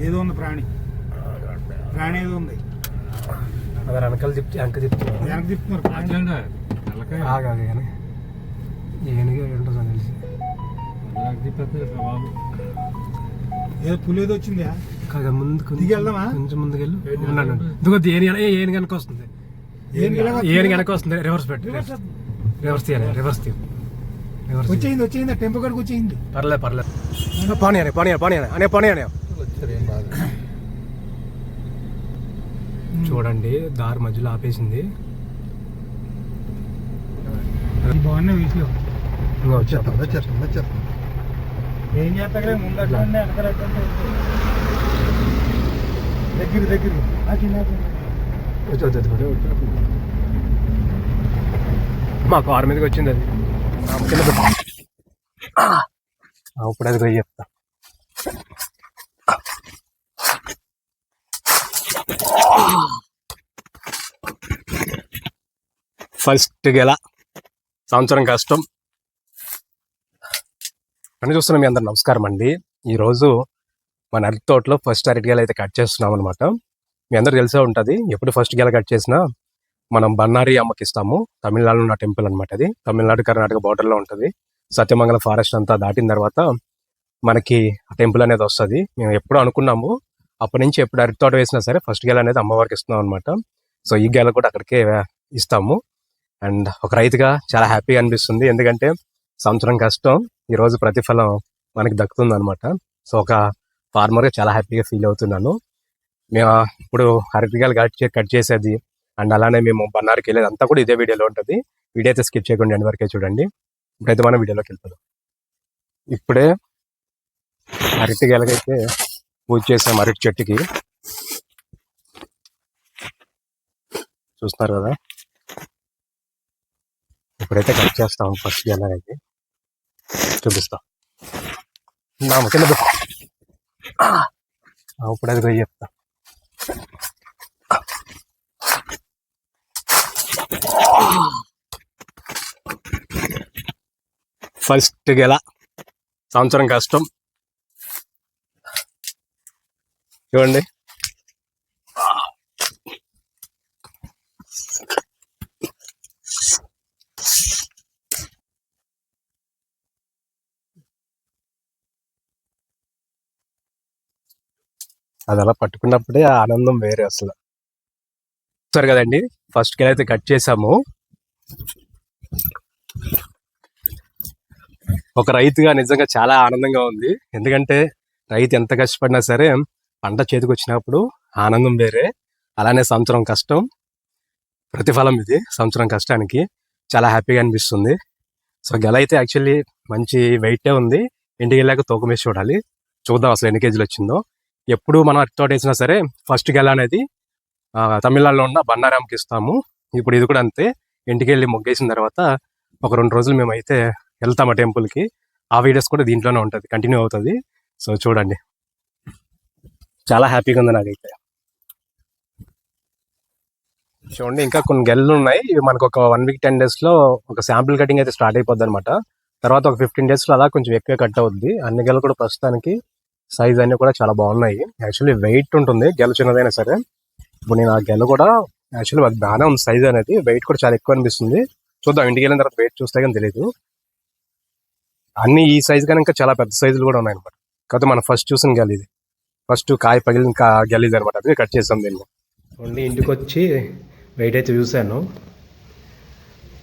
ఏదో ఉంది ప్రాణి. ప్రాణి ఏదో ఉంది. అది వెనకాల తిప్పి వెనక తిప్పుతున్నారు. వెనక్కి తిప్పుతున్నారు ప్రాణి. ఆగాలి కానీ ఏనుగు నాకు తెలిసి. ఏదో పులి ఏదో వచ్చిందా కాగా ముందు కొంచెం- వెళ్దామా? కొంచెం ముందుకెళ్ళు. ఉన్నాను ఇదిగో ఏను ఏను వెనక వస్తుంది. ఏను వెనక వస్తుంది. రివర్స్ పెట్టు రివర్స్ తీయాలి రివర్స్ తీయ. రివర్స్ తీయ. వచ్చేయింది వచ్చేయింది. టెంపో కాడికి వచ్చేయింది. పర్లేదు పర్లేదు పానీ అనే పానీ పానీ అనే అనే పానీ అనే. చూడండి దారి మధ్యలో ఆపేసింది. ఇది బాగున్నా వీటిలో. ఇంకా వచ్చేస్తాం వచ్చేస్తాం వచ్చేస్తాం. ఏం చేస్తా ముందు అట్లా ఉండే, వెనకాల అట్లా ఉండే. దగ్గర దగ్గర. మా కారు మీదకి వచ్చింది అది. కింద ఇప్పుడు అది పోయి చెప్తా. ఫస్ట్ గెల. సంవత్సరం కష్టం. అని చూస్తున్నాం మీ అందరు నమస్కారం అండి. ఈరోజు మన అరటి తోటలో ఫస్ట్ అరటి గెల అయితే కట్ చేస్తున్నాం అనమాట మీ అందరు తెలిసే ఉంటుంది ఎప్పుడు ఫస్ట్ గెల కట్ చేసినా మనం బన్నారి అమ్మకి ఇస్తాము. తమిళనాడులో ఉన్న టెంపుల్ అనమాట అది. తమిళనాడు కర్ణాటక బార్డర్లో ఉంటుంది. సత్యమంగళ ఫారెస్ట్ అంతా దాటిన తర్వాత మనకి ఆ టెంపుల్ అనేది వస్తుంది. మేము ఎప్పుడు అనుకున్నాము అప్పటి నుంచి ఎప్పుడు అరటి తోట వేసినా సరే ఫస్ట్ గెల అనేది అమ్మవారికి ఇస్తున్నాం అనమాట సో ఈ గెల కూడా అక్కడికే ఇస్తాము. అండ్ ఒక రైతుగా చాలా హ్యాపీగా అనిపిస్తుంది. ఎందుకంటే సంవత్సరం కష్టం ఈరోజు ప్రతిఫలం మనకి దక్కుతుంది అనమాట సో ఒక ఫార్మర్గా చాలా హ్యాపీగా ఫీల్ అవుతున్నాను. మేము ఇప్పుడు అరటికాయలు కట్ చే కట్ చేసేది అండ్ అలానే మేము బన్నారికి వెళ్ళేది అంతా కూడా ఇదే వీడియోలో ఉంటుంది. వీడియో అయితే స్కిప్ చేయకుండా ఎండ్ వరకే చూడండి. ఇప్పుడైతే మనం వీడియోలోకి వెళ్తాం ఇప్పుడే అరటికాయలకైతే పూజ చేసాం అరటి చెట్టుకి. చూస్తున్నారు కదా? ఇప్పుడైతే కట్ చేస్తాం ఫస్ట్ గెలకైతే చూపిస్తాం. నా కింద ఇప్పుడు అది పోయి చెప్తా. ఫస్ట్ గెల. సంవత్సరం కష్టం. చూడండి. అది అలా పట్టుకున్నప్పుడే ఆ ఆనందం వేరే అసలు. సరే కదండి ఫస్ట్ గెల అయితే కట్ చేసాము. ఒక రైతుగా నిజంగా చాలా ఆనందంగా ఉంది. ఎందుకంటే రైతు ఎంత కష్టపడినా సరే పంట చేతికి వచ్చినప్పుడు ఆనందం వేరే అలానే సంవత్సరం కష్టం. ప్రతిఫలం ఇది సంవత్సరం కష్టానికి. చాలా హ్యాపీగా అనిపిస్తుంది. సో గెల అయితే యాక్చువల్లీ మంచి వెయిటే ఉంది. ఇంటికి వెళ్ళాక తూకం వేసి చూడాలి. చూద్దాం అసలు ఎన్ని కేజీలు వచ్చిందో. ఎప్పుడు మనం అరటి తోట వేసినా సరే ఫస్ట్ గెల అనేది తమిళనాడులో ఉన్న బండారాంకి ఇస్తాము. ఇప్పుడు ఇది కూడా అంతే. ఇంటికి వెళ్ళి మొగ్గేసిన తర్వాత ఒక రెండు రోజులు మేమైతే వెళ్తాం ఆ టెంపుల్కి. ఆ వీడియోస్ కూడా దీంట్లోనే ఉంటుంది కంటిన్యూ అవుతుంది. సో చూడండి. చాలా హ్యాపీగా ఉంది నాకైతే. చూడండి ఇంకా కొన్ని గెల్లు ఉన్నాయి. మనకు ఒక వన్ వీక్ టెన్ డేస్లో ఒక శాంపిల్ కటింగ్ అయితే స్టార్ట్ అయిపోద్ది అనమాట తర్వాత ఒక ఫిఫ్టీన్ డేస్లో అలా కొంచెం ఎక్కువ కట్ అవుద్ది. అన్ని గెలలు కూడా ప్రస్తుతానికి సైజ్ అన్నీ కూడా చాలా బాగున్నాయి. యాక్చువల్లీ వెయిట్ ఉంటుంది గెల చిన్నదైనా సరే. ఇప్పుడు నేను ఆ గెల కూడా యాక్చువల్లీ అది బాగానే ఉంది సైజ్ అనేది. వెయిట్ కూడా చాలా ఎక్కువ అనిపిస్తుంది. చూద్దాం ఇంటికి వెళ్ళిన తర్వాత వెయిట్ చూస్తే కానీ తెలియదు అన్ని ఈ సైజ్ కానీ ఇంకా చాలా పెద్ద సైజులు కూడా ఉన్నాయి అనమాట కాకపోతే మనం ఫస్ట్ చూసిన గెల ఇది. ఫస్ట్ కాయ పగిలిన కా అనమాట. అది కట్ చేసాం దీన్ని. ఓన్లీ ఇంటికి వచ్చి వెయిట్ అయితే చూశాను.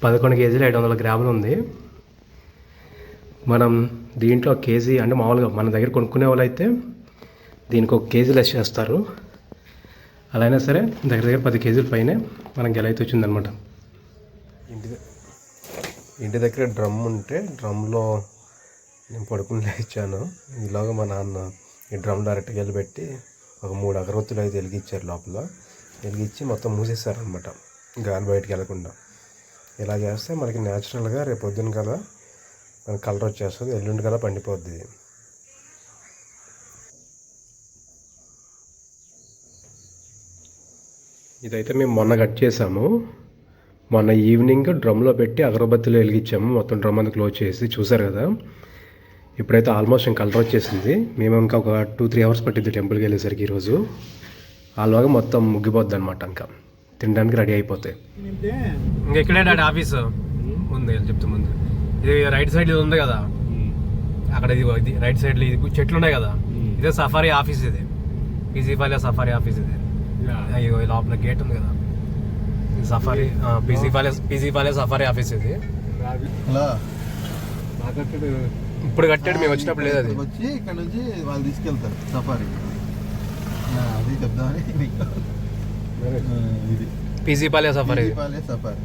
పదకొండు కేజీలు ఐదు వందల గ్రాములు ఉంది. మనం దీంట్లో ఒక కేజీ అంటే మామూలుగా మన దగ్గర కొనుక్కునే వాళ్ళు అయితే దీనికి ఒక కేజీ లెస్ చేస్తారు. అలా అయినా సరే దగ్గర దగ్గర పది కేజీల పైనే మనం గెల అయితే వచ్చిందనమాట. ఇంటి ఇంటి దగ్గర డ్రమ్ ఉంటే డ్రమ్లో నేను పడుకుని లేచాను. ఈలోగా మా నాన్న ఈ డ్రమ్ డైరెక్ట్గా వెళ్ళి పెట్టి ఒక మూడు అగరవత్తులు అయితే వెలిగించారు లోపల. వెలిగించి మొత్తం మూసేస్తారనమాట గాలి బయటికి వెళ్ళకుండా. ఇలా చేస్తే మనకి న్యాచురల్గా రేపు పొద్దున కదా మన కలర్ వచ్చేస్తుంది ఎల్లుండి కదా పండిపోద్ది. ఇదైతే మేము మొన్న కట్ చేసాము. మొన్న ఈవినింగ్ డ్రమ్లో పెట్టి అగరబత్తులు వెలిగించాము. మొత్తం డ్రమ్ అంతా క్లోజ్ చేసి చూసారు కదా? ఇప్పుడైతే ఆల్మోస్ట్ ఇంకా కలర్ వచ్చేసింది మేము ఇంకా ఒక టూ త్రీ అవర్స్ పట్టింది టెంపుల్కి వెళ్ళేసరికి ఈరోజు. అలాగా మొత్తం ముగ్గిపోద్ది అనమాట ఇంకా. తినడానికి రెడీ అయిపోతాయి. ఇంకా ఇక్కడే డాడీ ఆఫీస్. ఉంది చెప్తా ముందు. ఇది రైట్ సైడ్ ఇది ఉంది కదా. అక్కడ ఇది ఇది రైట్ సైడ్ ఇది చెట్లు ఉన్నాయి కదా. ఇదే సఫారీ ఆఫీస్ ఇది. పీజీ పాలే సఫారీ ఆఫీస్ ఇది అయ్యో ఈ లోపల గేట్ ఉంది కదా. ఇది safari PG Palya PG Palya safari office ఇది హలో. ఇప్పుడు కట్టాడు మేము వచ్చినప్పుడు లేదు అది. వచ్చి ఇక్కడ నుంచి వాళ్ళు తీసుకెళ్తారు సఫారీ. ఆ, అది చెప్దామని ఇది. PG Palya safari Deepavali safari.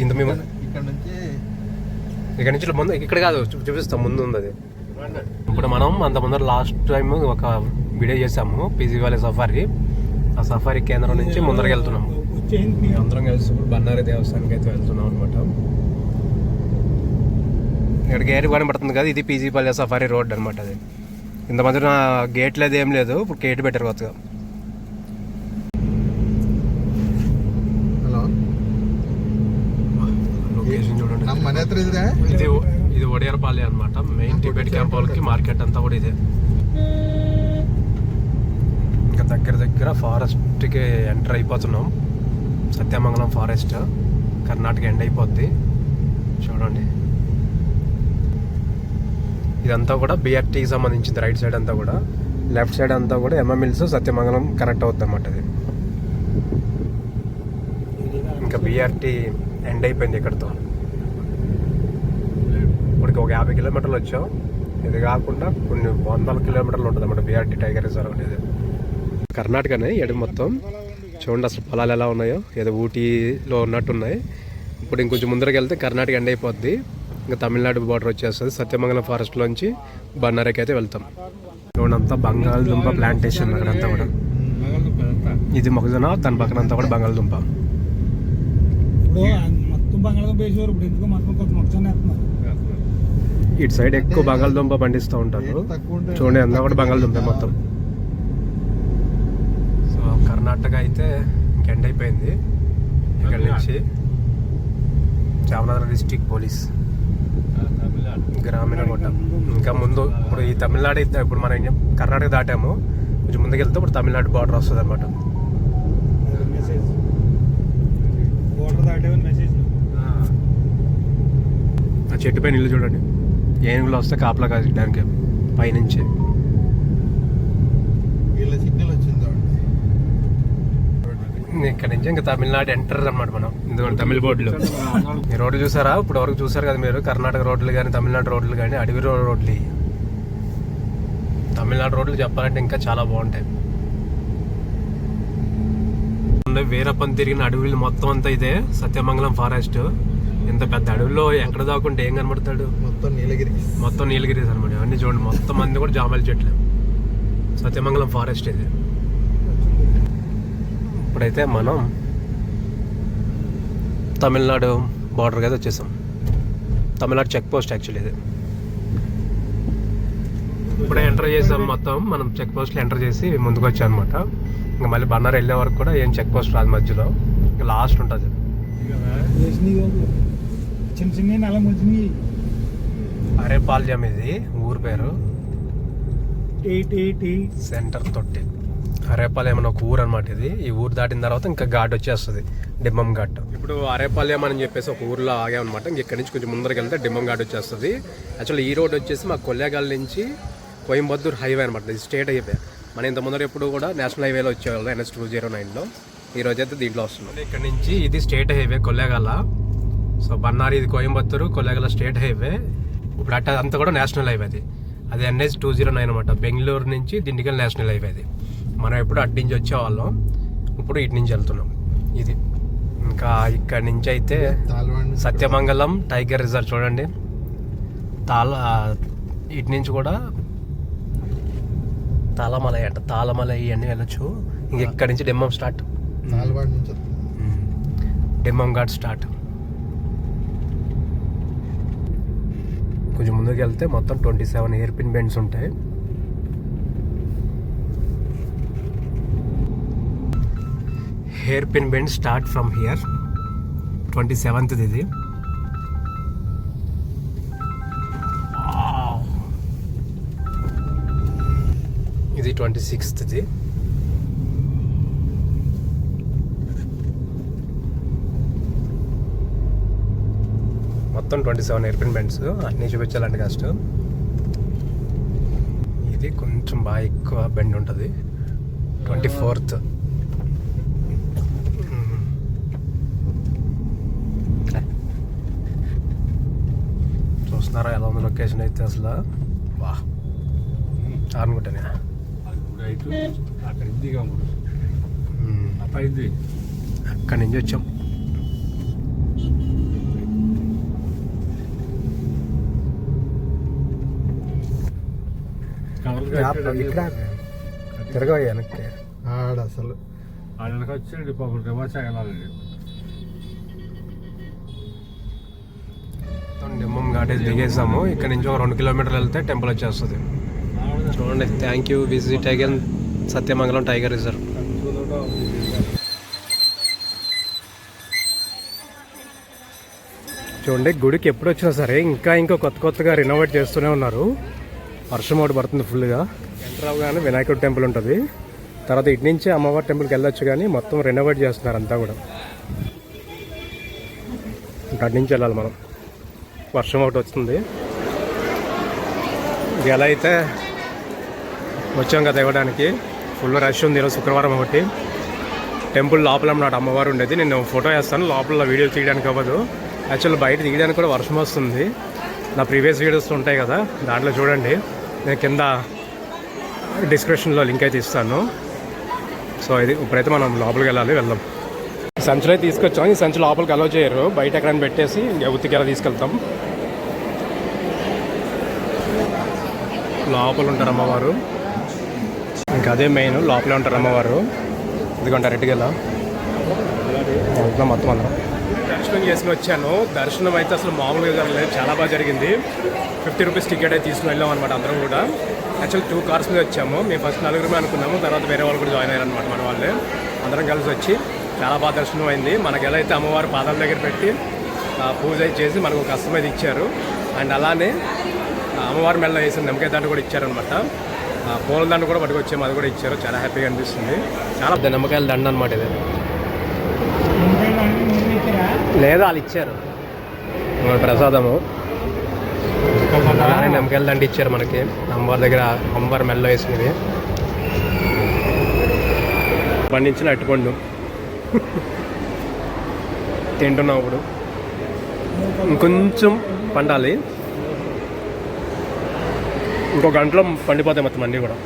ఇంత మేము ఇక్కడ నుంచి ఇక్కడ నుంచి ముందు ఇక్కడ కాదు చూపిస్తాం ముందు ఉంది అది. ఇప్పుడు మనం అంత ముందర లాస్ట్ టైం ఒక వీడియో చేసాము పీజీ వాళ్ళ సఫారీ. ఆ సఫారీ కేంద్రం నుంచి ముందరకు వెళ్తున్నాము అందరం కలిసి ఇప్పుడు బన్నారి దేవస్థానానికి అయితే వెళ్తున్నాం అనమాట ఇక్కడ గేట్ కనబడుతుంది కదా ఇది పీజీ పల్లె సఫారీ రోడ్ అనమాట అది. ఇంత మధ్యన గేట్ లేదు ఏం లేదు ఇప్పుడు గేట్ పెట్టారు కొత్తగా హలో. చూడండి. ఇది ఇది అనమాట మెయిన్ టిబెట్ క్యాంప్ వాళ్ళకి మార్కెట్ అంతా కూడా ఇదే. ఇంకా దగ్గర దగ్గర ఫారెస్ట్కి ఎంటర్ అయిపోతున్నాం. సత్యమంగళం ఫారెస్ట్. కర్ణాటక ఎండ్ అయిపోద్ది. చూడండి. ఇదంతా కూడా బిఆర్టీకి సంబంధించింది రైట్ సైడ్ అంతా కూడా. లెఫ్ట్ సైడ్ అంతా కూడా ఎంఎంఎల్స్ సత్యమంగళం కనెక్ట్ అవుతుంది అన్నమాట అది. ఇంకా బిఆర్టీ ఎండ్ అయిపోయింది ఇక్కడతో. ఇప్పటికి ఒక యాభై కిలోమీటర్లు వచ్చాం. ఇది కాకుండా కొన్ని వందల కిలోమీటర్లు ఉంటుంది అన్నమాట బీఆర్టీ టైగర్ రిజర్వ్ అనేది. కర్ణాటకనే ఎడు మొత్తం. చూడండి అసలు పొలాలు ఎలా ఉన్నాయో. ఏదో ఊటీలో ఉన్నట్టున్నాయి. ఇప్పుడు ఇంకొంచెం ముందరికి వెళ్తే కర్ణాటక ఎండ్ అయిపోద్ది. ఇంకా తమిళనాడు బార్డర్ వచ్చేస్తుంది. సత్యమంగళం ఫారెస్ట్లోంచి బన్నారకి అయితే వెళ్తాం. అంతా బంగాళదుంప ప్లాంటేషన్ అక్కడంతా కూడా. ఇది మొక్కజొన్న దాని పక్కన అంతా కూడా బంగాళదుంప. ఇటు సైడ్ ఎక్కువ బంగాళదుంప పండిస్తూ ఉంటారు. చూడండి అంతా కూడా బంగాళదుంప మొత్తం. సో కర్ణాటక అయితే ఇంకెండ్ అయిపోయింది. ఇక్కడ నుంచి చామరాజ డిస్టిక్ పోలీస్ గ్రామీణ కోట. ఇంకా ముందు ఇప్పుడు ఈ తమిళనాడు అయితే ఇప్పుడు మనం కర్ణాటక దాటాము. కొంచెం ముందుకు వెళ్తే ఇప్పుడు తమిళనాడు బార్డర్ వస్తుంది అనమాట ఆ చెట్టు పైన ఇల్లు చూడండి. ఏనుగులు వస్తే కాపలా కాయడానికి పైనుంచి వీళ్ళ సిగ్నల్ వచ్చింది ఇక్కడ నుంచి ఇంకా తమిళనాడు ఎంటర్ అన్నమాట మనం. ఎందుకంటే తమిళ బోర్డులు. ఈ రోడ్డు చూసారా? ఇప్పుడు వరకు చూసారు కదా మీరు? కర్ణాటక రోడ్లు కానీ తమిళనాడు రోడ్లు కానీ అడవి రోడ్లు. తమిళనాడు రోడ్లు చెప్పాలంటే ఇంకా చాలా బాగుంటాయి. వీరప్పని తిరిగిన అడవులు మొత్తం అంతా ఇదే సత్యమంగళం ఫారెస్ట్. ఇంత పెద్ద అడవిలో ఎక్కడ దాకుంటే ఏం కనబడతాడు? మొత్తం నీలగిరి. మొత్తం నీలగిరీస్ అనమాట అన్ని చూడండి. మొత్తం అన్ని కూడా జామల చెట్లు. సత్యమంగళం ఫారెస్ట్ ఇది. ఇప్పుడైతే మనం తమిళనాడు బార్డర్కి అయితే వచ్చేసాం. తమిళనాడు చెక్ పోస్ట్ యాక్చువల్లీ ఇది. ఇప్పుడే ఎంటర్ చేసాం మొత్తం. మనం చెక్ పోస్ట్లో ఎంటర్ చేసి ముందుకు వచ్చాం అనమాట ఇంకా మళ్ళీ బన్నార్ వెళ్ళే వరకు కూడా ఏం చెక్ పోస్ట్ రాదు మధ్యలో. ఇంకా లాస్ట్ ఉంటుంది. చిన్న చిన్న అరే పాల్యం ఇది. ఊరు పేరు? సెంటర్ తొట్టి. అరేపాలెం అని ఒక ఊరు అనమాట ఇది. ఈ ఊరు దాటిన తర్వాత ఇంకా ఘాట్ వచ్చేస్తుంది డిమ్మం ఘాట్. ఇప్పుడు అరేపాలెం అని చెప్పేసి ఒక ఊర్లో ఆగామన్నమాట ఇంక ఇక్కడి నుంచి కొంచెం ముందరికి వెళ్తే డిమ్మం ఘాట్ వచ్చేస్తుంది. యాక్చువల్లీ ఈ రోడ్ వచ్చేసి మా కొల్లేగాల్ నుంచి కోయంబత్తూర్ హైవే అనమాట ఇది స్టేట్ హైవే. మన ఇంత ముందర ఎప్పుడు కూడా నేషనల్ హైవేలో వచ్చేవాళ్ళు ఎన్ఎస్ టూ జీరో నైన్లో. ఈ రోజు అయితే దీంట్లో వస్తున్నాం. ఇక్కడ నుంచి ఇది state highway Kollegal. So Bannari ఇది కోయంబత్తూరు కొల్లేగల స్టేట్ హైవే. ఇప్పుడు అట్ట అంతా కూడా నేషనల్ హైవే అది అది ఎన్హెచ్ టూ జీరో నైన్ అనమాట బెంగళూరు నుంచి దిండిగల్ నేషనల్ హైవే అది మనం ఎప్పుడు అటు నుంచి వచ్చేవాళ్ళం. ఇప్పుడు ఇటు నుంచి వెళ్తున్నాం. ఇది. ఇంకా ఇక్కడ నుంచి అయితే సత్యమంగళం టైగర్ రిజర్వ్ చూడండి. తాళ ఇటు నుంచి కూడా తాళమలై అంట. తాళమలై ఇవన్నీ వెళ్ళొచ్చు. ఇంక ఇక్కడి నుంచి డిమ్మం స్టార్ట్. డిమ్మం ఘాట్ స్టార్ట్. కొంచెం ముందుకు వెళ్తే మొత్తం twenty seven hairpin bends ఉంటాయి. Hairpin bend start from here twenty seventh ఇది ఇది ట్వంటీ సిక్స్త్ది మొత్తం twenty seven hairpin bends అన్నీ చూపించాలండి కాస్ట్ ఇది కొంచెం బాగా ఎక్కువ బెండ్ ఉంటుంది. ట్వంటీ ఫోర్త్ లొకేషన్ అయితే అసలు. వా. అనుకుంటానే అక్కడ నుంచి వచ్చాం. ఇక్కడ తిరగ వెనక్కి. ఆడ అసలు. వాళ్ళకి వచ్చి పాపం రివర్స్ ఘాటేజ్ దిగేసాము. ఇక్కడ నుంచి ఒక రెండు కిలోమీటర్లు వెళ్తే టెంపుల్ వచ్చేస్తుంది. చూడండి thank you visit again Sathyamangalam tiger reserve. చూడండి గుడికి ఎప్పుడు వచ్చినా సరే ఇంకా ఇంకా కొత్త కొత్తగా రినోవేట్ చేస్తూనే ఉన్నారు. వర్షం ఒకటి పడుతుంది ఫుల్గా ఎంటర్ అవగానే వినాయకుడి టెంపుల్ ఉంటుంది. తర్వాత ఇటు నుంచి అమ్మవారి టెంపుల్కి వెళ్ళొచ్చు కానీ మొత్తం రెనోవేట్ చేస్తున్నారు అంతా కూడా. అటు నుంచి వెళ్ళాలి మనం. వర్షం ఒకటి వస్తుంది. ఎలా అయితే వచ్చాం కదా ఇవ్వడానికి. ఫుల్ రష్ ఉంది ఈరోజు శుక్రవారం ఒకటి. టెంపుల్ లోపల నాటి అమ్మవారు ఉండేది. నేను ఫోటో వేస్తాను. లోపల వీడియో తీయడానికి అవ్వదు. యాక్చువల్ బయట తీయడానికి కూడా వర్షం వస్తుంది. నా ప్రీవియస్ వీడియోస్ ఉంటాయి కదా దాంట్లో చూడండి. నేను కింద డిస్క్రిప్షన్లో లింక్ అయితే ఇస్తాను. సో ఇది ఇప్పుడైతే మనం లోపలికి వెళ్ళాలి వెళ్దాం. సంచులే తీసుకొచ్చాం. ఈ సంచి లోపలికి అలో చేయరు. బయట ఎక్కడైనా పెట్టేసి ఇంకా ఉత్తికెలా తీసుకెళ్తాం. లోపల ఉంటారు అమ్మవారు. ఇంకా అదే మెయిన్ లోపలే ఉంటారు అమ్మవారు. ఇదిగోండి రెడ్డికి మొత్తం అందరం. దర్శనం చేసుకుని వచ్చాను. దర్శనం అయితే అసలు మామూలుగా జరగలేదు చాలా బాగా జరిగింది. ఫిఫ్టీ రూపీస్ టికెట్ అయితే తీసుకుని వెళ్ళాం అనమాట అందరం కూడా. యాక్చువల్ టూ కార్స్ మీద వచ్చాము. మేము ఫస్ట్ నలుగురు అనుకున్నాము. తర్వాత వేరే వాళ్ళు కూడా జాయిన్ అయ్యారు అనమాట మన వాళ్ళే. అందరం కలిసి వచ్చి చాలా బాగా దర్శనం అయింది. మనకు ఎలా అయితే అమ్మవారు పాదాల దగ్గర పెట్టి పూజ చేసి మనకు ఒక కష్టం అయితే ఇచ్చారు. అండ్ అలానే అమ్మవారి మెల్ల వేసిన నిమ్మకాయ దండ కూడా ఇచ్చారనమాట పూల దండ కూడా పట్టుకొచ్చాము అది కూడా ఇచ్చారు. చాలా హ్యాపీగా అనిపిస్తుంది. చాలా పెద్ద నిమ్మకాయల దండ అనమాట ఇది. లేదా వాళ్ళు ఇచ్చారు. ప్రసాదము. అలానే నిమ్మకాయల దండ ఇచ్చారు మనకి. అమ్మవారి దగ్గర అమ్మవారి మెల్ల వేసినవి. పండించిన అట్టుపండు తింటున్నాం ఇప్పుడు. ఇంకొంచెం పండాలి. ఇంకో గంటలో పండిపోతాయి మొత్తం అన్నీ కూడా.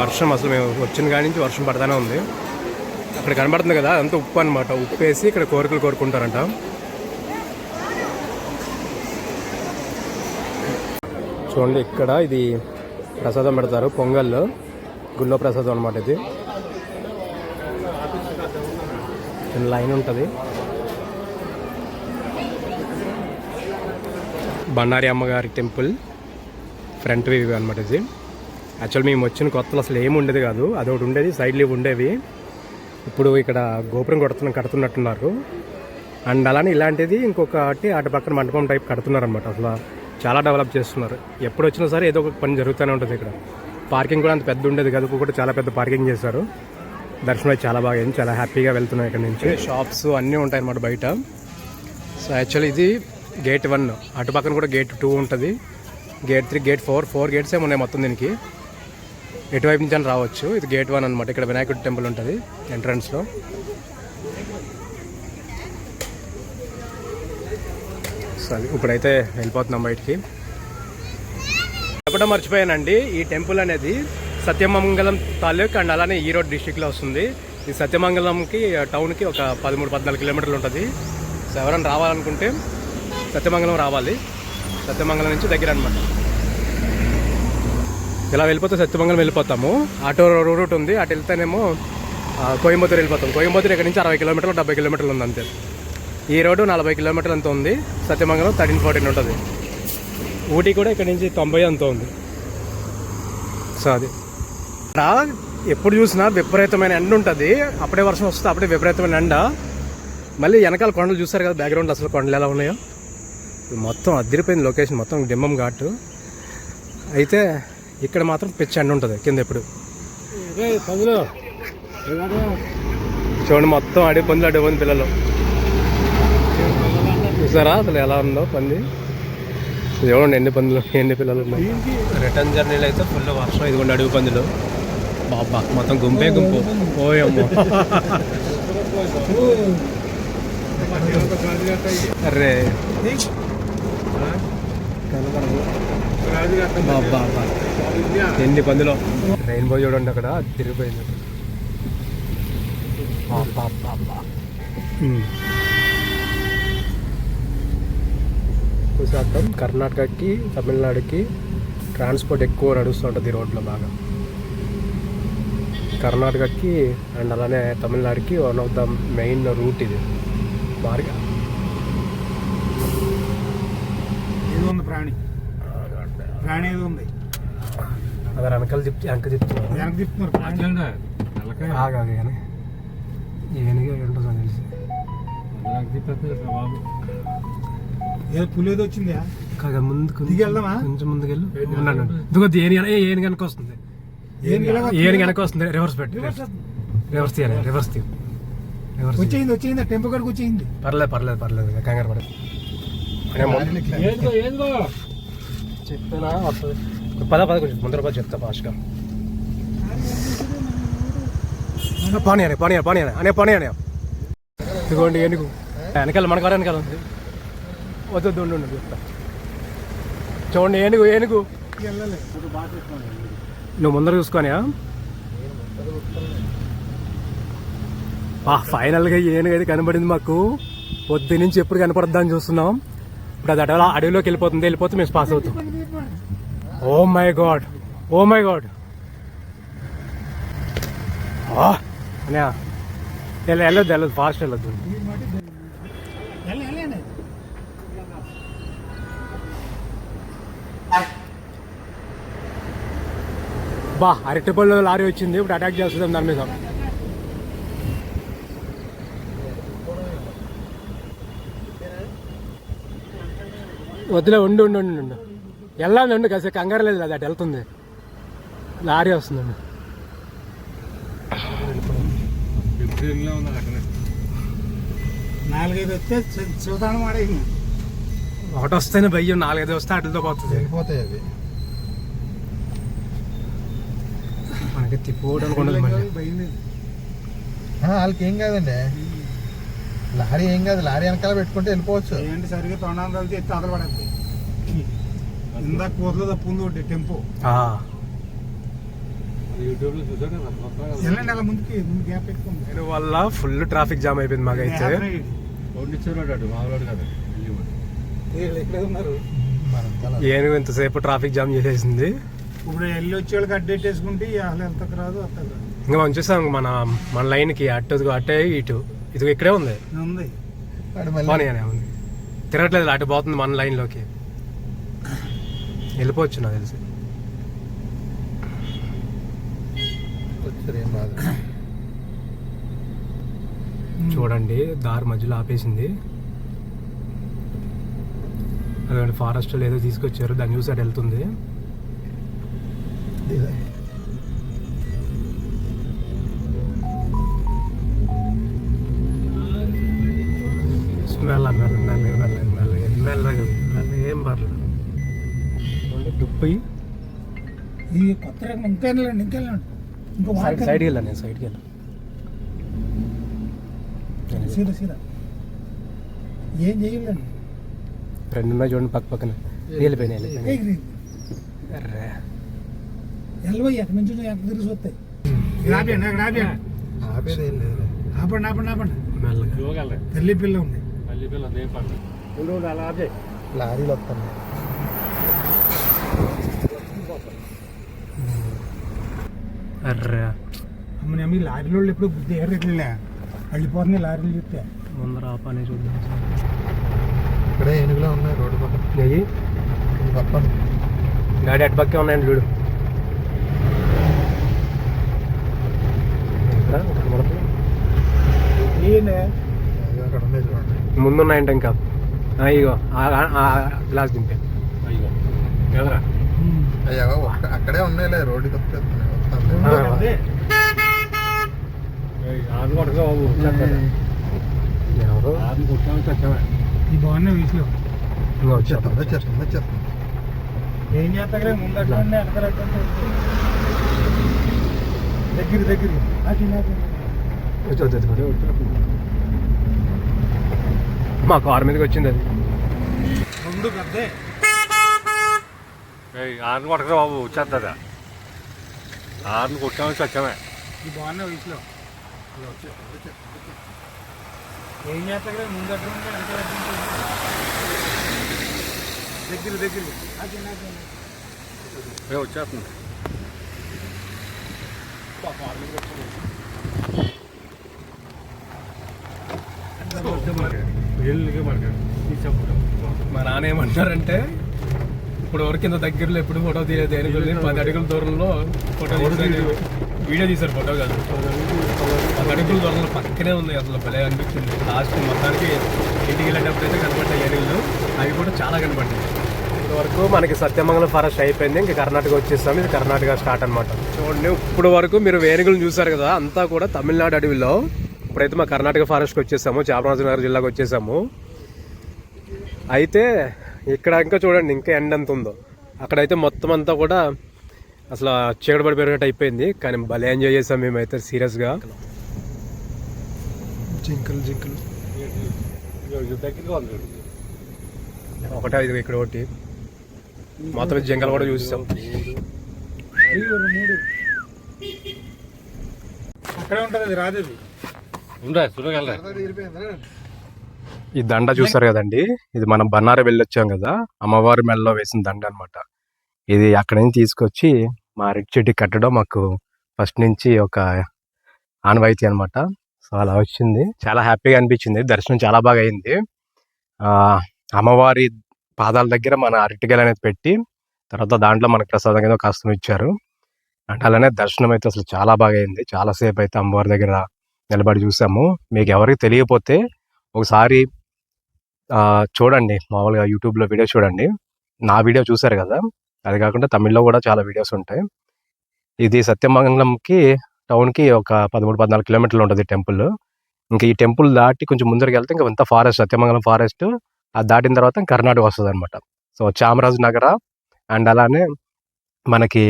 వర్షం అసలు మేము వచ్చిన కాడి నుంచి వర్షం పడతానే ఉంది. అక్కడ కనబడుతుంది కదా అంతా ఉప్పు అనమాట ఉప్పు వేసి ఇక్కడ కోరికలు కోరుకుంటారంట. చూడండి ఇక్కడ ఇది ప్రసాదం పెడతారు. పొంగల్లో గుళ్ళో ప్రసాదం అనమాట ఇది. లైన్ ఉంటుంది. బండారి అమ్మగారి టెంపుల్ ఫ్రంట్ వ్యూ అనమాట ఇది. యాక్చువల్ మేము వచ్చిన కొత్తలు అసలు ఏమి ఉండేది కాదు. అదొకటి ఉండేది సైడ్ లీవ్ ఉండేవి. ఇప్పుడు ఇక్కడ గోపురం కొడుతున్న కడుతున్నట్టున్నారు. అండ్ అలానే ఇలాంటిది ఇంకొకటి అటు పక్కన మండపం టైప్ కడుతున్నారు అనమాట అసలు. చాలా డెవలప్ చేస్తున్నారు. ఎప్పుడు వచ్చినా సరే ఏదో ఒక పని జరుగుతూనే ఉంటుంది ఇక్కడ. పార్కింగ్ కూడా అంత పెద్ద ఉండేది కదా కూడా చాలా పెద్ద పార్కింగ్ చేశారు. దర్శనం అయితే చాలా బాగా అయింది చాలా హ్యాపీగా వెళ్తున్నాం ఇక్కడ నుంచి. షాప్స్ అన్నీ ఉంటాయి అన్నమాట బయట. సో యాక్చువల్లీ ఇది గేట్ వన్ అటు పక్కన కూడా గేట్ టూ ఉంటుంది. Gate three gate four four gates ఏమి ఉన్నాయి మొత్తం దీనికి. ఎటువైపు నుంచి అని రావచ్చు. ఇది గేట్ వన్ అనమాట ఇక్కడ వినాయకుడి టెంపుల్ ఉంటుంది ఎంట్రన్స్లో. సరే ఇప్పుడైతే వెళ్ళిపోతున్నాం బయటికి. చెప్పడం మర్చిపోయానండి ఈ టెంపుల్ అనేది సత్యమంగళం తాలూక్ అండ్ అలానే ఈరోడ్ డిస్టిక్లో వస్తుంది. ఈ సత్యమంగళంకి టౌన్కి ఒక పదమూడు పద్నాలుగు కిలోమీటర్లు ఉంటుంది. సో ఎవరైనా రావాలనుకుంటే సత్యమంగళం రావాలి. సత్యమంగళం నుంచి దగ్గర అనమాట ఇలా వెళ్ళిపోతే సత్యమంగళం వెళ్ళిపోతాము. ఆటో రూట్ ఉంది. అటు వెళ్తేనేమో కోయంబత్తూరు వెళ్ళిపోతాం. కోయంబత్తూరు ఇక్కడ నుంచి అరవై కిలోమీటర్లు డెబ్బై కిలోమీటర్లు ఉంది అంతే. ఈ రోడ్డు నలభై కిలోమీటర్లు అంత ఉంది? సత్యమంగళం థర్టీన్ ఫోర్టీన్ ఉంటుంది. ఊటీ కూడా ఇక్కడ నుంచి తొంభై అంత ఉంది. సో అది. ఎప్పుడు చూసినా విపరీతమైన ఎండ ఉంటుంది. అప్పుడే వర్షం వస్తుంది అప్పుడే విపరీతమైన ఎండ. మళ్ళీ వెనకాల కొండలు చూస్తారు కదా బ్యాక్గ్రౌండ్ అసలు కొండలు ఎలా ఉన్నాయో. మొత్తం అదిరిపోయింది లొకేషన్ మొత్తం డిమ్మం ఘాటు. అయితే ఇక్కడ మాత్రం పిచ్చి ఎండ ఉంటుంది కింద ఎప్పుడు. చూడండి మొత్తం అడే పందులు అడే పంది పిల్లలు. చూసారా? అసలు ఎలా ఉందో పంది? చూడండి ఎన్ని పందులు ఎన్ని పిల్లలు ఉన్నాయి. రిటర్న్ జర్నీలో అయితే ఫుల్ వర్షం ఇదిగోండి అడుగు పందులు. బాబా మొత్తం గుంపే గుంపు. ఓయమ్మో అరే. బాబా ఎన్ని పందులు? రెయిన్బో చూడండి అక్కడ తిరిగిపోయింది. ఎక్కువ శాతం కర్ణాటకకి తమిళనాడుకి ట్రాన్స్పోర్ట్ ఎక్కువ నడుస్తుంటుంది ఈ రోడ్లో బాగా. కర్ణాటకకి అండ్ అలానే తమిళనాడుకి one of the main route ఇది. మార్గ. ఏదో ఉంది ప్రాణి. ప్రాణి ఏదో ఉంది. అదే వెనకాల చెప్తే వెనక చెప్తున్నారు ప్రాణి. ఆగాలి కానీ ఏనుగా నాకు తెలిసి. ఏదో పులి ఏదో వచ్చిందా కాగా ముందు దిగి వెళ్దామా? కొంచెం ముందుకెళ్ళు. ఉన్నాను ఇదిగో ఏను ఏ ఏను వెనక వస్తుంది. ఏం ఇలాగ ఏను వెనక వస్తుంది రివర్స్ పెట్టి రివర్స్ వస్తుంది. రివర్స్ తీయాలి రివర్స్ తీయ. రివర్స్ తీయ. వచ్చేయింది వచ్చేయింది టెంపో కాడికి వచ్చేయింది. పర్లేదు పర్లేదు పర్లేదు ఇక కంగారు పడదు అనే ముందు చెప్పినా? వస్తుంది పద పద కొంచెం ముందర పద చెప్తా ఫాస్ట్గా పానీ అనే పానీ పానీ అనే అనే పానీ అనే ఇదిగోండి ఏనుగు. వెనకాల మనకాడ వెనకాల ఉంది. వద్దు ఉండు చెప్తా. చూడండి ఏనుగు ఏనుగు. నువ్వు ముందర చూసుకొని ఫైనల్గా ఏనుగు అయితే కనబడింది మాకు. పొద్దు నుంచి ఎప్పుడు కనపడద్దా అని చూస్తున్నాం. ఇప్పుడు అది అడవిలో అడవిలోకి వెళ్ళిపోతుంది. వెళ్ళిపోతే మేము పాస్ అవుతాం. Oh my God. Oh my god. అన్నయ్య. వెళ్ళ వెళ్ళొద్దు వెళ్ళొద్దు ఫాస్ట్ వెళ్ళొద్దు. బా అరటిపళ్ళు లారీ వచ్చింది. ఇప్పుడు అటాక్ చేస్తుంది దాని మీద. వద్దులే ఉండు ఉండు ఉండు ఉండు. వెళ్ళాలి ఉండు కాసేపు. కంగారు లేదు అది అటు వెళ్తుంది. లారీ వస్తుందండి నాలుగైదు వస్తే మాడేసింది ఒకటి వస్తేనే భయ్యం నాలుగైదు వస్తే అటుతో పోతుంది. వెళ్ళిపోతాయి అవి. మనకి తిప్పుకోవడానికి ఉండదు మళ్ళీ. వాళ్ళకి ఏం కాదండి. లారీ ఏం కాదు లారీ వెనకాల పెట్టుకుంటే వెళ్ళిపోవచ్చు. ఏంటి సరిగ్గా తొండాలు తగిలితే ఎత్తి అదలు పడద్ది. ఇందాక కూరలో తప్పు ఉంది ఒకటి టెంపో. వెళ్ళండి అలా ముందుకి ముందు గ్యాప్ పెట్టుకోండి. వల్ల ఫుల్ ట్రాఫిక్ జామ్ అయిపోయింది మాకైతే. ఏనుగు ఇంతసేపు ట్రాఫిక్ జామ్ చేసేసింది. ఇప్పుడు వెళ్ళి వచ్చే వాళ్ళకి అడ్డెట్టేసుకుంటే అసలు ఎంతకు రాదు అత్తకు రాదు. ఇంకా మనం చూసాం మన మన లైన్కి అటు అటే ఇటు. ఇది ఇక్కడే ఉంది. ఉంది. వాడు మళ్ళీ. పోనీ అనే ఉంది. తిరగట్లేదు అటు పోతుంది మన లైన్లోకి వెళ్ళిపోవచ్చు నాకు తెలిసి. వచ్చారు ఏం బాధ చూడండి దారి మధ్యలో ఆపేసింది. అదే ఫారెస్ట్ ఏదో తీసుకొచ్చారు దాన్ని చూసి అటు వెళ్తుంది. మెల్ల మెల్ల మెల్ల మెల్లగా మెల్ల ఏం పర్లేదు దుప్పి ఇది కొత్త రకం ఇంకా వెళ్ళండి ఇంకా వెళ్ళండి ఇంకో సైడ్ మార్కెట్ సైడ్కి వెళ్ళాను నేను సైడ్కి వెళ్ళాను సీదా సీదా ఏం చేయాలండి రెండు ఉన్నాయి చూడండి పక్క పక్కన వెళ్ళిపోయినాయి వెళ్ళిపోయినాయి వెళ్ళబోయి ఎక్కడి నుంచి ఎక్కడ తిరిగి వస్తాయి ఆపండి అక్కడ ఆపండి ఆపేది ఏం లేదు ఆపండి ఆపండి ఆపండి తల్లి పిల్ల ఉంది లారీలు వస్తున్నాయి అర్రే అమ్మని అమ్మి లారీలో ఎప్పుడు బుద్ధి ఎర్రెట్లే వెళ్ళిపోతుంది లారీలు చూస్తే ముందర ఆపనే చూద్దాం ఇక్కడే ఏనుగులో ఉన్నాయి రోడ్డు పక్కన ఈ పక్కన గాడి అటు పక్కే ఉన్నాయండి చూడు ఇక్కడ, ఇక్కడ మనకు ఏంటి అదిగో అక్కడ ఉన్నాయి చూడండి ముందున్నాయంట ఇంకా ఇగో గ్లాస్ దింపే ఇగో ఎదరా అయ్యా అక్కడే ఉన్నాయిలే రోడ్డు కప్పేస్తున్నాయి వస్తాను ఆ. అదే. ఆరు కొట్టగా బాబు ఎవరు కొట్టాము చచ్చామే ఈ బాగున్నాయి వీటిలో వచ్చేస్తాం వచ్చేస్తాం వచ్చేస్తాం ఏం చేస్తా ముందు అట్లా ఉండే వెనకాల అట్లా ఉండే. దగ్గర దగ్గర మా కారు మీదకి వచ్చింది అది. బాబు వచ్చేస్తుందా ఈ ఏం చేస్తా ముందు అట్లా ఉండే వెనకాల అట్లా ఉండే. దగ్గర దగ్గర ఆ చిన్న చిన్న వచ్చేస్తుంది. మా నాన్న ఏమంటారంటే ఇప్పుడు వరకు ఇంత దగ్గరలో ఎప్పుడు ఫోటో తీయలేదు దేనికి పది అడుగుల దూరంలో ఫోటో వీడియో తీశారు ఫోటో కాదు. పది అడుగుల దూరంలో పక్కనే ఉంది అసలు భలే అనిపించింది. లాస్ట్ మొత్తానికి ఇంటికి వెళ్ళేటప్పుడు అయితే కనపడ్డాయి ఏనుగులు అవి కూడా చాలా కనపడ్డాయి. వరకు మనకి సత్యమంగళం ఫారెస్ట్ అయిపోయింది ఇంకా కర్ణాటక వచ్చేస్తాం ఇది కర్ణాటక స్టార్ట్ అన్నమాట. చూడండి ఇప్పుడు వరకు మీరు వేనుగులు చూసారు కదా అంతా కూడా తమిళనాడు అడవిలో. ఇప్పుడైతే మా కర్ణాటక ఫారెస్ట్కి వచ్చేసాము చామరాజనగర్ జిల్లాకు వచ్చేసాము. అయితే ఇక్కడ ఇంకా చూడండి ఇంకా ఎండ ఎంత ఉందో. అక్కడైతే మొత్తం అంతా కూడా అసలు చీకటి పడిపోయినట్టు అయిపోయింది కానీ భలే ఎంజాయ్ చేసాం మేమైతే సీరియస్గా. జింకలు జింకలు. ఒకటే ఇది ఇక్కడ ఒకటి. మొత్తం జంగల్ కూడా చూసాం అక్కడే ఉంటది అది రాదేది ఈ దండ చూసారు కదండి? ఇది మనం బన్నార వెళ్ళొచ్చాం కదా అమ్మవారి మెడలో వేసిన దండ అన్నమాట. ఇది అక్కడి నుంచి తీసుకొచ్చి మా రెడ్ చెట్టు కట్టడం మాకు ఫస్ట్ నుంచి ఒక ఆనవాయితీ అన్నమాట. సో అలా వచ్చింది. చాలా హ్యాపీగా అనిపించింది. దర్శనం చాలా బాగా అయింది. అమ్మవారి పాదాల దగ్గర మన అరటికాయలు అనేది పెట్టి తర్వాత దాంట్లో మనకు ప్రసాదం కింద కాస్తం ఇచ్చారు. అంటే అలానే దర్శనం అయితే అసలు చాలా బాగా అయింది. చాలా సేపు అయితే అమ్మవారి దగ్గర నిలబడి చూసాము. మీకు ఎవరికి తెలియకపోతే ఒకసారి చూడండి. మామూలుగా యూట్యూబ్లో వీడియో చూడండి. నా వీడియో చూసారు కదా? అది కాకుండా తమిళ్ళో కూడా చాలా వీడియోస్ ఉంటాయి. ఇది సత్యమంగళంకి టౌన్కి ఒక పదమూడు పద్నాలుగు కిలోమీటర్లు ఉంటుంది టెంపుల్. ఇంకా ఈ టెంపుల్ దాటి కొంచెం ముందరికి వెళ్తే ఇంకా ఇంత ఫారెస్ట్ సత్యమంగళం ఫారెస్ట్ అది దాటిన తర్వాత కర్ణాటక వస్తుంది అనమాట సో చామరాజు నగర అండ్ అలానే మనకి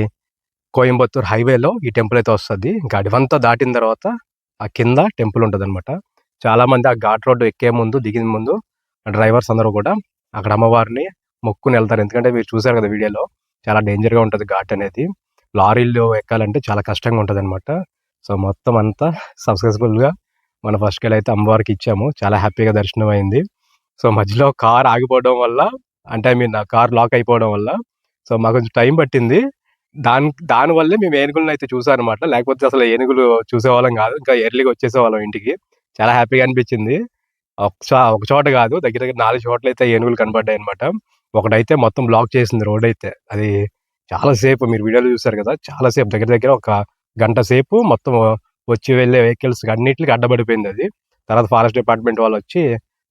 కోయంబత్తూర్ హైవేలో ఈ టెంపుల్ అయితే వస్తుంది. ఇంకా అడివంతా దాటిన తర్వాత ఆ కింద టెంపుల్ ఉంటుంది అనమాట చాలా మంది ఆ ఘాట్ రోడ్డు ఎక్కే ముందు దిగిన ముందు డ్రైవర్స్ అందరూ కూడా అక్కడ అమ్మవారిని మొక్కుని వెళ్తారు. ఎందుకంటే మీరు చూసారు కదా వీడియోలో చాలా డేంజర్గా ఉంటుంది ఘాట్ అనేది. లారీలు ఎక్కాలంటే చాలా కష్టంగా ఉంటుంది అనమాట సో మొత్తం అంతా సక్సెస్ఫుల్గా మన ఫస్ట్ కెళ్ళి అయితే అమ్మవారికి ఇచ్చాము. చాలా హ్యాపీగా దర్శనం అయింది. సో మధ్యలో కార్ ఆగిపోవడం వల్ల అంటే ఐ మీన్ నా కార్ లాక్ అయిపోవడం వల్ల సో మాకు కొంచెం టైం పట్టింది. దాని దాని వల్లే మేము ఏనుగులను అయితే చూసాం అనమాట లేకపోతే అసలు ఏనుగులు చూసేవాళ్ళం కాదు. ఇంకా ఎర్లీగా వచ్చేసేవాళ్ళం ఇంటికి. చాలా హ్యాపీగా అనిపించింది. ఒక ఒక చోట కాదు. దగ్గర దగ్గర నాలుగు చోట్ల అయితే ఏనుగులు కనబడ్డాయి అనమాట ఒకటైతే మొత్తం బ్లాక్ చేసింది రోడ్ అయితే. అది చాలా సేపు మీరు వీడియోలో చూసారు కదా చాలా సేపు. దగ్గర దగ్గర ఒక గంట సేపు మొత్తం వచ్చి వెళ్ళే వెహికల్స్ అన్నిటికి అడ్డపడిపోయింది అది. తర్వాత ఫారెస్ట్ డిపార్ట్మెంట్ వాళ్ళు వచ్చి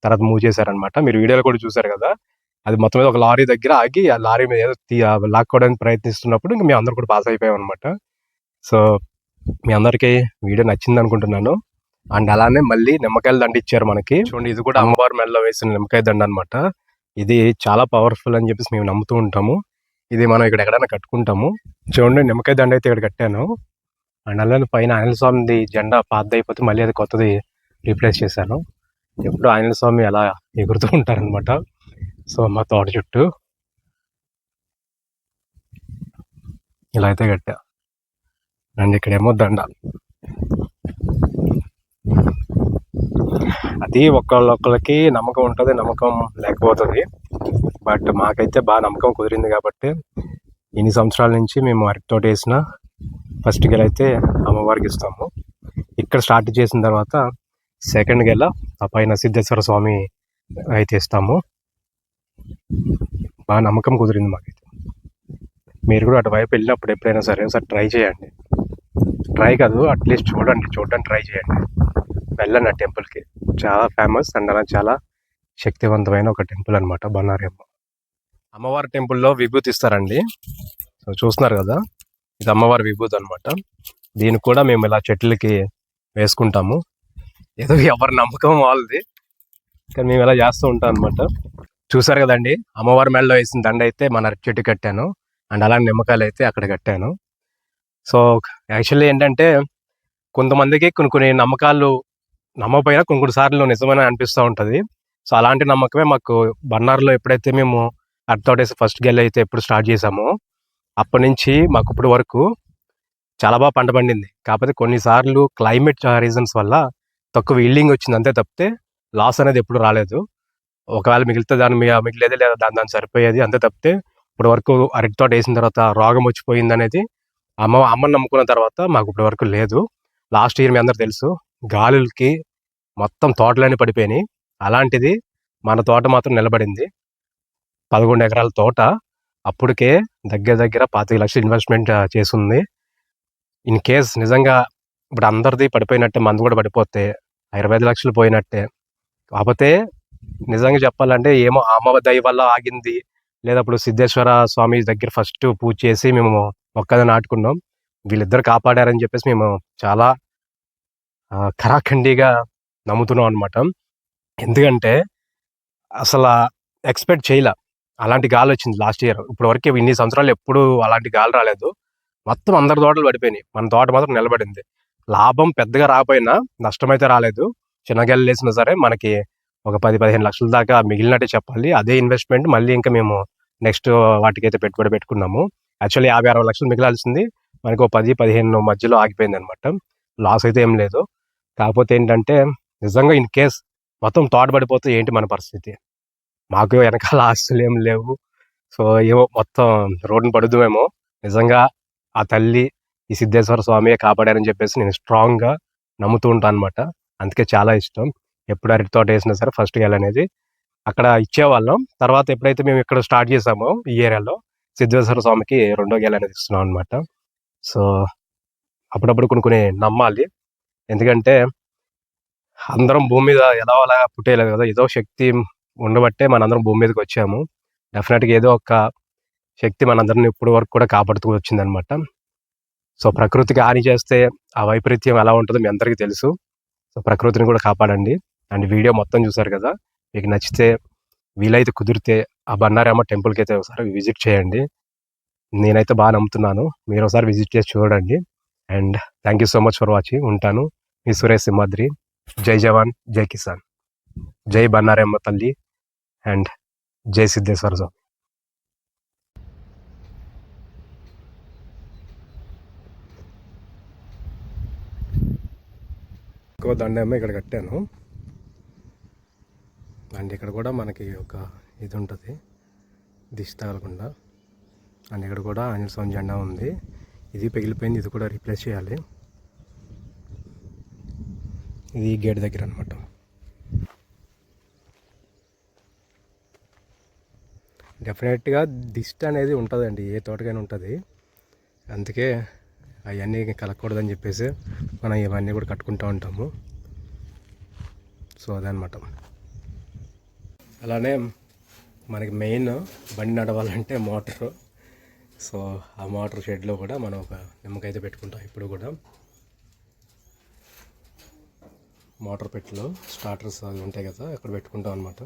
తర్వాత మూవ్ చేశారనమాట మీరు వీడియోలో కూడా చూసారు కదా. అది మొత్తం మీద ఒక లారీ దగ్గర ఆగి ఆ లారీ మీద ఏదో లాక్కోవడానికి ప్రయత్నిస్తున్నప్పుడు ఇంకా మేము అందరు కూడా పాస్ అయిపోయాం అనమాట సో మీ అందరికీ వీడియో నచ్చింది అనుకుంటున్నాను. అండ్ అలానే మళ్ళీ నిమ్మకాయల దండ ఇచ్చారు మనకి. చూడండి ఇది కూడా అమ్మవారి మెడలో వేసిన నిమ్మకాయ దండ అన్నమాట. ఇది చాలా పవర్ఫుల్ అని చెప్పేసి మేము నమ్ముతూ ఉంటాము. ఇది మనం ఇక్కడ ఎక్కడైనా కట్టుకుంటాము. చూడండి నిమ్మకాయ దండ అయితే ఇక్కడ కట్టాను. అండ్ అలానే పైన ఆంజనేయ స్వామిది జెండా పాత అయిపోతే మళ్ళీ అది కొత్తది రీప్లేస్ చేశాను. ఎప్పుడు ఆంజనేయ స్వామి అలా ఎగురుతూ ఉంటారనమాట సో మా తోట చుట్టూ ఇలా అయితే కట్టా. అండ్ ఇక్కడేమో దండ అది ఒకళ్ళొక్కళ్ళకి నమ్మకం ఉంటుంది నమ్మకం లేకపోతుంది. బట్ మాకైతే బాగా నమ్మకం కుదిరింది కాబట్టి ఇన్ని సంవత్సరాల నుంచి మేము అరటి తోట వేసిన ఫస్ట్ గెల అయితే అమ్మవారికి ఇస్తాము. ఇక్కడ స్టార్ట్ చేసిన తర్వాత సెకండ్ గెల ఆ పైన సిద్ధేశ్వర స్వామి అయితే ఇస్తాము. బాగా నమ్మకం కుదిరింది మాకైతే. మీరు కూడా అటువైపు వెళ్ళినప్పుడు ఎప్పుడైనా సరే ఒకసారి ట్రై చేయండి. ట్రై కాదు అట్లీస్ట్ చూడండి చూడడానికి ట్రై చేయండి. వెళ్ళండి ఆ టెంపుల్కి. చాలా ఫేమస్ అండ్ అలా చాలా శక్తివంతమైన ఒక టెంపుల్ అనమాట బన్నారి అమ్మ అమ్మవారి టెంపుల్లో విభూతి ఇస్తారండి. సో చూస్తున్నారు కదా ఇది అమ్మవారి విభూతి అనమాట దీన్ని కూడా మేము ఇలా చెట్లకి వేసుకుంటాము. ఏదో ఎవరి నమ్మకం వాళ్ళది. కానీ మేము ఇలా చేస్తూ ఉంటాం అనమాట చూసారు కదండి? అమ్మవారి మెడలో వేసిన దండ అయితే మన అరటి చెట్టు కట్టాను. అండ్ అలాంటి నిమ్మకాయలు అయితే అక్కడ కట్టాను. సో యాక్చువల్లీ ఏంటంటే కొంతమందికి కొన్ని కొన్ని నమ్మకాలు నమ్మకపోయినా కొన్ని కొన్ని సార్లు నిజమని అనిపిస్తూ ఉంటుంది. సో అలాంటి నమ్మకమే మాకు బన్నార్లో ఎప్పుడైతే మేము అర్థోటేసి ఫస్ట్ గెల్ అయితే ఎప్పుడు స్టార్ట్ చేసామో అప్పటి నుంచి మాకు ఇప్పుడు వరకు చాలా బాగా పంట పండింది. కాకపోతే కొన్నిసార్లు క్లైమేట్ రీజన్స్ వల్ల తక్కువ ఈల్డింగ్ వచ్చింది అంతే తప్పితే లాస్ అనేది ఎప్పుడు రాలేదు. ఒకవేళ మిగిలితే దాని మీ- మిగిలేది లేదా దాని దాని సరిపోయేది అంతే తప్పితే ఇప్పుడు వరకు అరటి తోట వేసిన తర్వాత రోగం వచ్చిపోయింది అనేది అమ్మ అమ్మని నమ్ముకున్న తర్వాత మాకు ఇప్పటి వరకు లేదు. లాస్ట్ ఇయర్ మీ అందరు తెలుసు గాలులకి మొత్తం తోటలన్నీ పడిపోయినాయి. అలాంటిది మన తోట మాత్రం నిలబడింది. పదకొండు ఎకరాల తోట అప్పటికే దగ్గర దగ్గర పాతిక లక్షలు ఇన్వెస్ట్మెంట్ చేసింది. ఇన్ కేస్ నిజంగా ఇప్పుడు అందరిది పడిపోయినట్టే మంది కూడా పడిపోతే ఇరవై ఐదు లక్షలు పోయినట్టే. కాకపోతే నిజంగా చెప్పాలంటే ఏమో అమ్మవ అమ్మ దయ వల్ల ఆగింది. లేదా అప్పుడు సిద్ధేశ్వర స్వామి దగ్గర ఫస్ట్ పూజ చేసి మేము మొక్కది నాటుకున్నాం. వీళ్ళిద్దరు కాపాడారని చెప్పేసి మేము చాలా కరాఖండిగా ఖరాఖండిగా నమ్ముతున్నాం అనమాట ఎందుకంటే అసలు ఎక్స్పెక్ట్ చేయలే. అలాంటి గాలి వచ్చింది లాస్ట్ ఇయర్ ఇప్పుడు వరకు ఇన్ని సంవత్సరాలు ఎప్పుడు అలాంటి గాలి రాలేదు. మొత్తం అందరి తోటలు పడిపోయినాయి. మన తోట మాత్రం నిలబడింది. లాభం పెద్దగా రాకపోయినా నష్టం అయితే రాలేదు. చిన్నగెల్లు వేసినా సరే మనకి ఒక పది పదిహేను లక్షల దాకా మిగిలినట్టే చెప్పాలి. అదే ఇన్వెస్ట్మెంట్ మళ్ళీ ఇంకా మేము నెక్స్ట్ వాటికైతే పెట్టుబడి పెట్టుకున్నాము. యాక్చువల్లీ యాభై అరవై లక్షలు మిగిలాల్సింది. మనకు ఒక పది పదిహేను మధ్యలో ఆగిపోయింది అనమాట లాస్ అయితే ఏం లేదు. కాకపోతే ఏంటంటే నిజంగా ఇన్ కేస్ మొత్తం తోట పడిపోతే ఏంటి మన పరిస్థితి? మాకు వెనకాల ఆస్తులు ఏం లేవు. సో ఏమో మొత్తం రోడ్ని పడుద్దామేమో నిజంగా ఆ తల్లి ఈ సిద్ధేశ్వర స్వామియే కాపాడారని చెప్పేసి నేను స్ట్రాంగ్గా నమ్ముతూ ఉంటాను అనమాట అందుకే చాలా ఇష్టం. ఎప్పుడు అరటి తోట వేసినా సరే ఫస్ట్ అనేది అక్కడ ఇచ్చేవాళ్ళం. తర్వాత ఎప్పుడైతే మేము ఇక్కడ స్టార్ట్ చేసామో ఈ ఏరియాలో సిద్ధేశ్వర స్వామికి రెండో గెల్ అనేది ఇస్తున్నాం అనమాట సో అప్పుడప్పుడు కొన్ని కొన్ని నమ్మాలి. ఎందుకంటే అందరం భూమి మీద ఎలా అలా పుట్టేయలేదు కదా ఏదో శక్తి ఉండబట్టే మనందరం భూమి మీదకి వచ్చాము. డెఫినెట్గా ఏదో ఒక శక్తి మనందరిని ఇప్పుడు వరకు కూడా కాపాడుతూ వచ్చిందనమాట సో ప్రకృతికి హాని చేస్తే ఆ వైపరీత్యం ఎలా ఉంటుందో మీ అందరికీ తెలుసు. సో ప్రకృతిని కూడా కాపాడండి. అండ్ వీడియో మొత్తం చూసారు కదా మీకు నచ్చితే వీలైతే కుదిరితే ఆ బన్నారామ టెంపుల్కి అయితే ఒకసారి విజిట్ చేయండి. నేనైతే బాగా నమ్ముతున్నాను. మీరు ఒకసారి విజిట్ చేసి చూడండి. And thank you so much for watching. ఉంటాను. మీ సురేష్ సింహాద్రి. జై జవాన్ జై కిసాన్. జై బన్నారమ్మ తల్లి. అండ్ జై సిద్ధేశ్వర స్వామి. ఎక్కువ దండేమో ఇక్కడ కట్టాను. అండ్ ఇక్కడ కూడా మనకి ఒక ఇది ఉంటుంది దిష్టి తగలకుండా అండ్ ఇక్కడ కూడా ఆంజనేయ స్వామి జెండా ఉంది. ఇది పగిలిపోయింది. ఇది కూడా రీప్లేస్ చేయాలి. ఇది గేట్ దగ్గర అనమాట డెఫినెట్గా దిష్టి అనేది ఉంటుందండి. ఏ తోటకైనా ఉంటుంది. అందుకే అవన్నీ కలగకూడదని చెప్పేసి మనం ఇవన్నీ కూడా కట్టుకుంటూ ఉంటాము. సో అదనమాట. అలానే మనకి మెయిన్ బండి నడవాలంటే మోటార్. సో ఆ మోటార్ షెడ్లో కూడా మనం ఒక నిమ్మకాయ అయితే పెట్టుకుంటాం. ఇప్పుడు కూడా మోటార్ పెట్టిలో స్టార్టర్స్ అవి ఉంటాయి కదా అక్కడ పెట్టుకుంటాం అనమాట